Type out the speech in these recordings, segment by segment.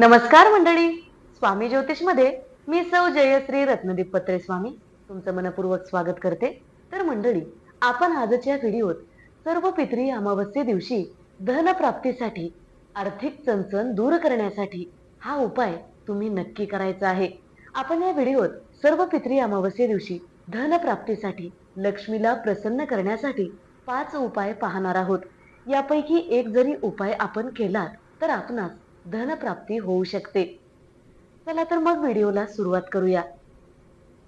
नमस्कार मंडळी. स्वामी ज्योतिषमध्ये मी सौ जयश्री रत्नदीप पत्रे स्वामी. तुमचं मनपूर्वक स्वागत करते. तर मंडळी आपण आजच्या व्हिडिओत सर्व पित्री अमावस्ये दिवशी धन प्राप्तीसाठी आर्थिक चणचण दूर करण्यासाठी हा उपाय तुम्ही नक्की करायचा आहे. आपण या व्हिडिओत सर्व पित्री अमावस्ये दिवशी धन प्राप्तीसाठी लक्ष्मीला प्रसन्न करण्यासाठी पाच उपाय पाहणार आहोत. यापैकी एक जरी उपाय आपण केलात तर आपणास धनप्राप्ती होऊ शकते. चला तर मग व्हिडिओला सुरुवात करूया.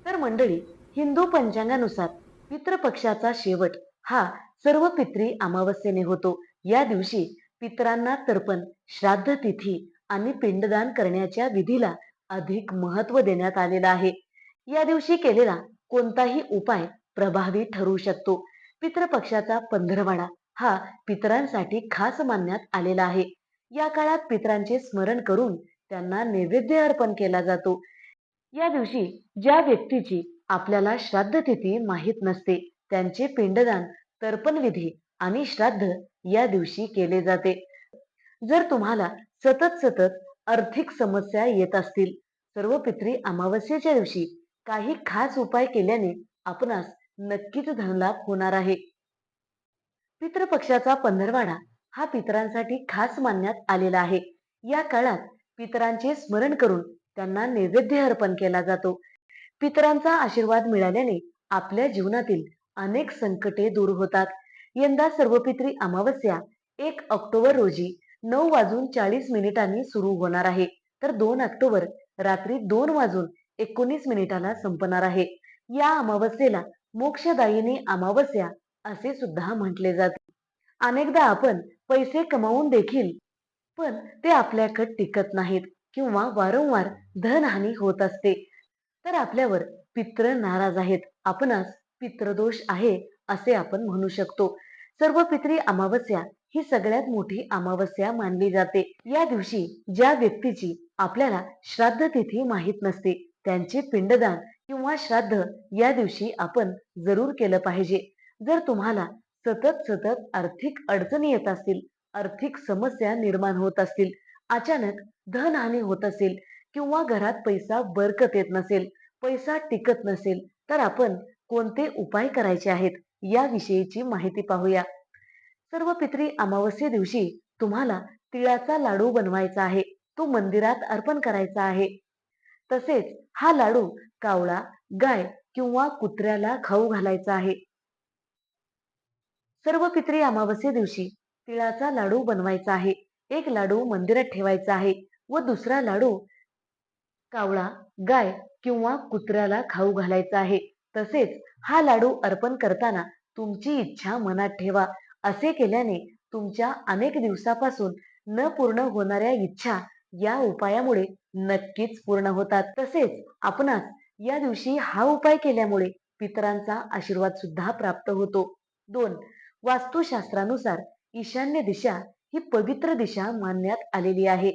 तर मंडळी हिंदू पंचांगानुसार पितृपक्षाचा शेवट हा सर्व पित्री अमावस्येने होतो. या दिवशी पितरांना तर्पण श्राद्ध तिथी आणि पिंडदान करण्याच्या विधीला अधिक महत्त्व देण्यात आलेलं आहे. या दिवशी केलेला कोणताही उपाय प्रभावी ठरू शकतो. पितृपक्षाचा पंधरवाडा हा पितरांसाठी खास मानण्यात आलेला आहे. या काळात पितरांचे स्मरण करून त्यांना नैवेद्य अर्पण केला जातो. या दिवशी ज्या व्यक्तीची आपल्याला श्राद्ध तिथी माहीत नसते त्यांचे पिंडदान तर्पण विधी आणि श्राद्ध या दिवशी केले जाते. जर तुम्हाला सतत सतत आर्थिक समस्या येत असतील सर्व पित्री अमावस्येच्या दिवशी काही खास उपाय केल्याने आपणास नक्कीच धनलाभ होणार आहे. पितृपक्षाचा पंधरवाडा हा पितरांसाठी खास मानण्यात आलेला आहे. या काळात पितरांचे स्मरण करून त्यांना नैवेद्य अर्पण केला जातो. पितरांचा आशीर्वाद मिळाल्याने आपल्या जीवनातील अनेक संकटे दूर होतात. यंदा सर्वपित्री अमावस्या एक ऑक्टोबर रोजी नऊ वाजून चाळीस मिनिटांनी सुरू होणार आहे. तर दोन ऑक्टोबर रात्री दोन वाजून एकोणीस मिनिटाला संपणार आहे. या अमावस्येला मोक्षदायिनी अमावस्या असे सुद्धा म्हटले जाते. अनेकदा आपण पैसे कमावून देखील पण ते आपल्याकडे टिकत नाहीत किंवा वारंवार धनहानी होत असते. तर आपल्यावर पित्र नाराज आहेत. आपणास पित्रदोष आहे असे आपण म्हणू शकतो. सर्व पित्री अमावस्या ही सगळ्यात मोठी अमावस्या मानली जाते. या दिवशी ज्या व्यक्तीची आपल्याला श्राद्ध तिथी माहीत नसते त्यांचे पिंडदान किंवा श्राद्ध या दिवशी आपण जरूर केलं पाहिजे. जर तुम्हाला सतत सतत आर्थिक अडचणी येत असतील आर्थिक समस्या निर्माण होत असतील अचानक धनहानी होत असेल किंवा घरात पैसा बरकत येत नसेल पैसा टिकत नसेल तर आपण कोणते उपाय करायचे आहेत याविषयीची माहिती पाहूया. सर्व पित्री अमावस्ये दिवशी तुम्हाला तिळाचा लाडू बनवायचा आहे तो मंदिरात अर्पण करायचा आहे. तसेच हा लाडू कावळा गाय किंवा कुत्र्याला खाऊ घालायचा आहे. सर्व पित्री अमावस्ये दिवशी तिळाचा लाडू बनवायचा आहे. एक लाडू मंदिरात ठेवायचा आहे व दुसरा लाडू कावळा गाय किंवा कुत्र्याला खाऊ घालायचा आहे. तसेच हा लाडू अर्पण करताना तुमची इच्छा मनात ठेवा. असे केल्याने तुमच्या अनेक दिवसापासून न पूर्ण होणाऱ्या इच्छा या उपायामुळे नक्कीच पूर्ण होतात. तसेच आपणास या दिवशी हा उपाय केल्यामुळे पितरांचा आशीर्वाद सुद्धा प्राप्त होतो. दोन वास्तुशास्त्रानुसार ईशान्य दिशा ही पवित्र दिशा मानण्यात आलेली आहे.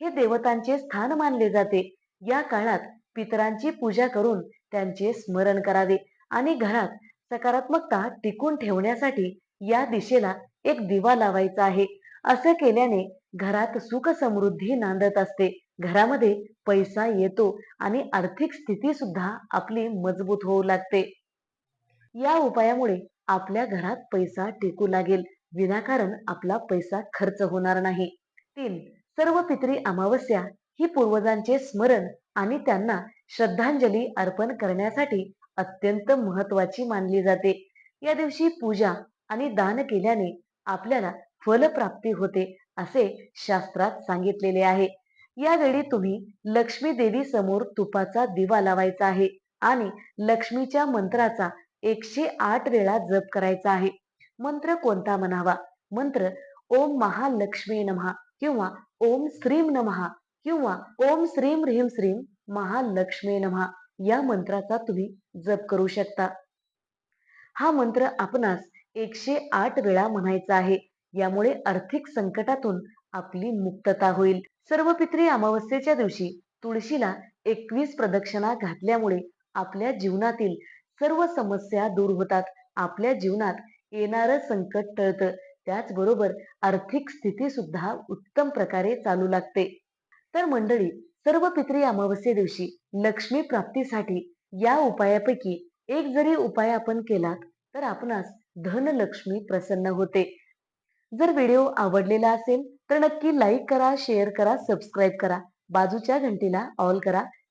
हे देवतांचे स्थान मानले जाते. या काळात पितरांची पूजा करून त्यांचे स्मरण करावे आणि घरात सकारात्मकता टिकून ठेवण्यासाठी या दिशेला एक दिवा लावायचा आहे. असं केल्याने घरात सुख समृद्धी नांदत असते. घरामध्ये पैसा येतो आणि आर्थिक स्थिती सुद्धा आपली मजबूत होऊ लागते. या उपायामुळे आपल्या घरात पैसा टिकू लागेल. विनाकारण आपला पैसा खर्च होणार नाही. तीन सर्व पितरी अमावस्या ही पूर्वजांचे स्मरण आणि त्यांना श्रद्धांजली अर्पण करण्यासाठी अत्यंत महत्वाची मानली जाते. या दिवशी पूजा आणि दान केल्याने आपल्याला फलप्राप्ती होते असे शास्त्रात सांगितलेले आहे. यावेळी तुम्ही लक्ष्मी देवी समोर तुपाचा दिवा लावायचा आहे आणि लक्ष्मीच्या मंत्राचा एकशे आठ वेळा जप करायचा आहे. मंत्र कोणता म्हणावा? मंत्र ओम महालक्ष्मी नमहा किंवा ओम श्रीम नमहा किंवा ओम श्रीम ह्रीम श्रीम महालक्ष्मी नमहा या मंत्राचा तुम्ही जप करू शकता. हा मंत्र आपणास एकशे आठ वेळा म्हणायचा आहे. यामुळे आर्थिक संकटातून आपली मुक्तता होईल. सर्व पित्री अमावस्येच्या दिवशी तुळशीला एकवीस प्रदक्षिणा घातल्यामुळे आपल्या जीवनातील सर्व समस्या दूर होतात. आपल्या जीवनात येणारं संकट टळतं. त्याचबरोबर आर्थिक स्थिती सुद्धा उत्तम प्रकारे चालू लागते. तर मंडळी सर्व पित्री अमावस्ये दिवशी लक्ष्मी प्राप्तीसाठी या उपायापैकी एक जरी उपाय आपण केलात तर आपणास धनलक्ष्मी प्रसन्न होते. जर व्हिडिओ आवडलेला असेल तर नक्की लाईक करा शेअर करा सबस्क्राईब करा. बाजूच्या घंटीला ऑल करा.